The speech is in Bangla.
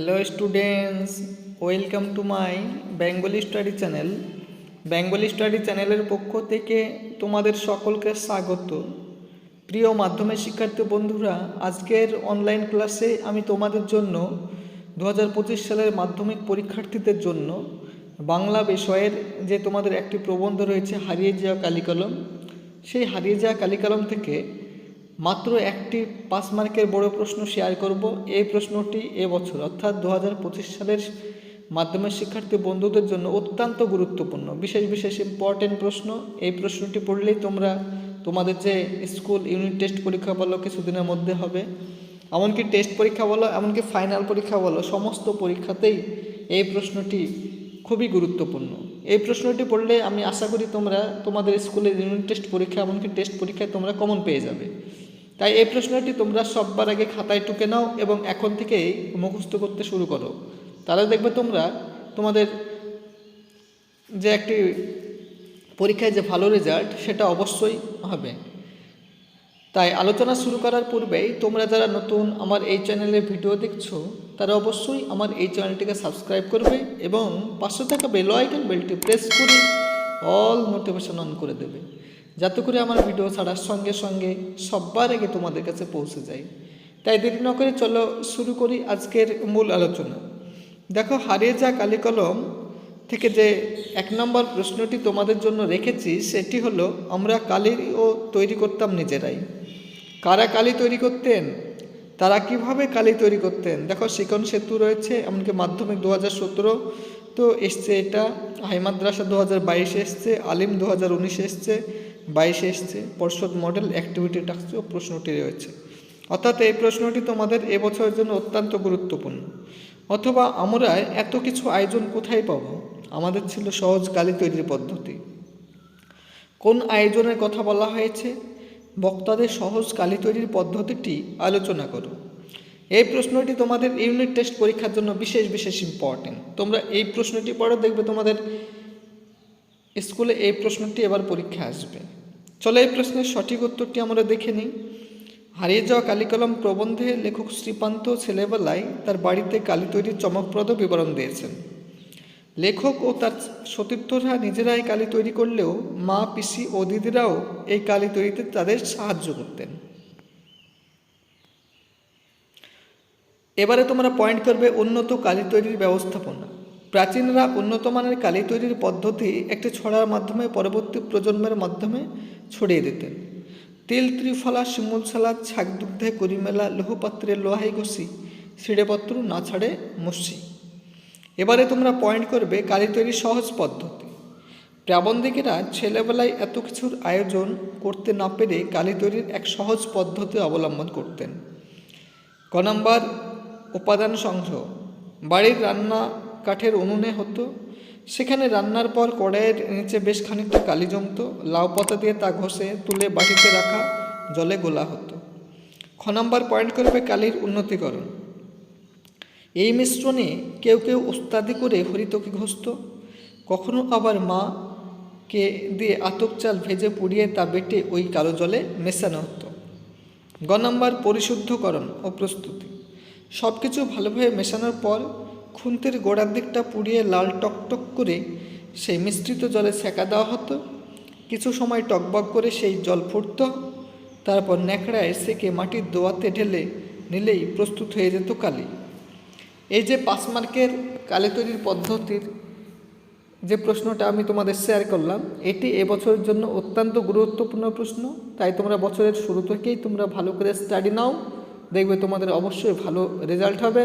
Hello students welcome to my Bengali study channel Bengali study চ্যানেলের পক্ষ থেকে তোমাদের সকলকে স্বাগত। প্রিয় মাধ্যমিক শিক্ষার্থী বন্ধুরা, আজকের অনলাইন ক্লাসে আমি তোমাদের জন্য দু হাজার পঁচিশ সালের মাধ্যমিক পরীক্ষার্থীদের জন্য বাংলা বিষয়ের যে তোমাদের একটি প্রবন্ধ রয়েছে, হারিয়ে যাওয়া কালিকলম। সেই হারিয়ে যাওয়া কালিকলম থেকে মাত্র একটি পাঁচ মার্কের বড় প্রশ্ন শেয়ার করব। এই প্রশ্নটি এবছর অর্থাৎ দু হাজার পঁচিশ সালের মাধ্যমিক শিক্ষার্থী বন্ধুদের জন্য অত্যন্ত গুরুত্বপূর্ণ, বিশেষ বিশেষ ইম্পর্টেন্ট প্রশ্ন। এই প্রশ্নটি পড়লেই তোমরা তোমাদের যে স্কুল ইউনিট টেস্ট পরীক্ষা বলো কিছুদিনের মধ্যে হবে, এমনকি টেস্ট পরীক্ষা বলো, এমনকি ফাইনাল পরীক্ষা বলো, সমস্ত পরীক্ষাতেই এই প্রশ্নটি খুবই গুরুত্বপূর্ণ। এই প্রশ্নটি পড়লে আমি আশা করি তোমরা তোমাদের স্কুলের ইউনিট টেস্ট পরীক্ষা, এমনকি টেস্ট পরীক্ষায় তোমরা কমন পেয়ে যাবে। তাই এই প্রশ্নটি তোমরা সববার আগে খাতায় টুকে নাও এবং এখন থেকেই মুখস্থ করতে শুরু করো। তাহলে দেখবে তোমরা তোমাদের যে একটি পরীক্ষায় যে ভালো রেজাল্ট সেটা অবশ্যই হবে। তাই আলোচনা শুরু করার পূর্বেই তোমরা যারা নতুন আমার এই চ্যানেলে ভিডিও দেখছ, তারা অবশ্যই আমার এই চ্যানেলটিকে সাবস্ক্রাইব করবে এবং পাশে থাকা বেল আইকন বেলটি প্রেস করে অল নোটিফিকেশন অন করে দেবে। যাতে করে আমার ভিডিও ছাড়ার সঙ্গে সঙ্গে সবার আগে তোমাদের কাছে পৌঁছে যায়। তাই দেরি না করে চলো শুরু করি আজকের মূল আলোচনা। দেখো, হারিয়ে যা কালি কলম থেকে যে এক নম্বর প্রশ্নটি তোমাদের জন্য রেখেছি, সেটি হলো, আমরা কালিও তৈরি করতাম নিজেরাই। কারা কালি তৈরি করতেন? তারা কীভাবে কালি তৈরি করতেন? দেখো, শিকন সেতু রয়েছে, এমনকি মাধ্যমিক দু হাজার সতেরো তো এসছে এটা হাই মাদ্রাসা দু হাজার বাইশে এসছে, আলিম দু হাজার উনিশে এসছে বাইশে এসছে। পর্ষদ মডেল অ্যাক্টিভিটি টাস্কও প্রশ্নটি রয়েছে। অর্থাৎ এই প্রশ্নটি তোমাদের এবছরের জন্য অত্যন্ত গুরুত্বপূর্ণ। অথবা আমরা এত কিছু আয়োজন কোথায় পাব? আমাদের ছিল সহজ কালি তৈরির পদ্ধতি। কোন আয়োজনের কথা বলা হয়েছে? বক্তাদের সহজ কালি তৈরির পদ্ধতিটি আলোচনা করো। এই প্রশ্নটি তোমাদের ইউনিট টেস্ট পরীক্ষার জন্য বিশেষ বিশেষ ইম্পর্টেন্ট তোমরা এই প্রশ্নটি পড়ো দেখবে তোমাদের স্কুলে এই প্রশ্নটি এবার পরীক্ষা আসবে। চলো এই প্রশ্নের সঠিক উত্তরটি আমরা দেখে নিই। হারিয়ে যাওয়া কালিকলম প্রবন্ধে লেখক শ্রীপান্ত ছেলেবেলায় তার বাড়িতে কালি তৈরির চমকপ্রদ বিবরণ দিয়েছেন। লেখক ও তার সতীর্থরা নিজেরাই কালি তৈরি করলেও মা, পিসি ও দিদিরাও এই কালি তৈরিতে তাদের সাহায্য করতেন। এবারে তোমরা পয়েন্ট করবে উন্নত কালি তৈরির ব্যবস্থাপনা। প্রাচীনরা উন্নত মানের কালি তৈরির পদ্ধতি একটি ছড়ার মাধ্যমে পরবর্তী প্রজন্মের মাধ্যমে ছড়িয়ে দিতেন। তিল, ত্রিফলা, শিমুল সালাদ ছাগ দুগ্ধে, করিমেলা, লোহপাত্রে লোহাই ঘষি শিড়েপত্র না ছাড়ে মসি। এবারে তোমরা পয়েন্ট করবে কালি তৈরির সহজ পদ্ধতি। প্রাবন্ধিকেরা ছেলেবেলায় এত কিছুর আয়োজন করতে না পেরে কালি তৈরির এক সহজ পদ্ধতি অবলম্বন করতেন। ক নম্বর, উপাদান সংগ্রহ। বাড়ির রান্না কাঠের উনুনে হতো সেখানে রান্নার পর কড়াইয়ের নিচে বেশ খানিকটা কালি জমতো, লাউ পাতা দিয়ে তা ঘষে তুলে বাটিতে রাখা জলে গোলা হতো। খ নম্বর পয়েন্ট করবে কালির উন্নতিকরণ। এই মিশ্রণে কেউ কেউ উস্তাদি করে হরিতকি ঘষত, কখনো আবার মা কে দিয়ে আতক চাল ভেজে পুড়িয়ে তা বেটে ওই কালো জলে মেশানো হতো। গ নম্বর পরিশুদ্ধকরণ ও প্রস্তুতি। সব কিছু ভালোভাবে মেশানোর পর খুন্তির গোড়ার দিকটা পুড়িয়ে লাল টকটক করে সেই মিশ্রিত জলে সেকা দেওয়া হতো। কিছু সময় টকবক করে সেই জল ফুটত। তারপর ন্যাকড়ায় সেকে মাটির দোয়াতে ঢেলে নিলেই প্রস্তুত হয়ে যেত কালি। এই যে পাঁচ মার্কের কালি তৈরির পদ্ধতির যে প্রশ্নটা আমি তোমাদের শেয়ার করলাম, এটি এবছরের জন্য অত্যন্ত গুরুত্বপূর্ণ প্রশ্ন। তাই তোমরা বছরের শুরু থেকেই তোমরা ভালো করে স্টাডি নাও। দেখবে তোমাদের অবশ্যই ভালো রেজাল্ট হবে।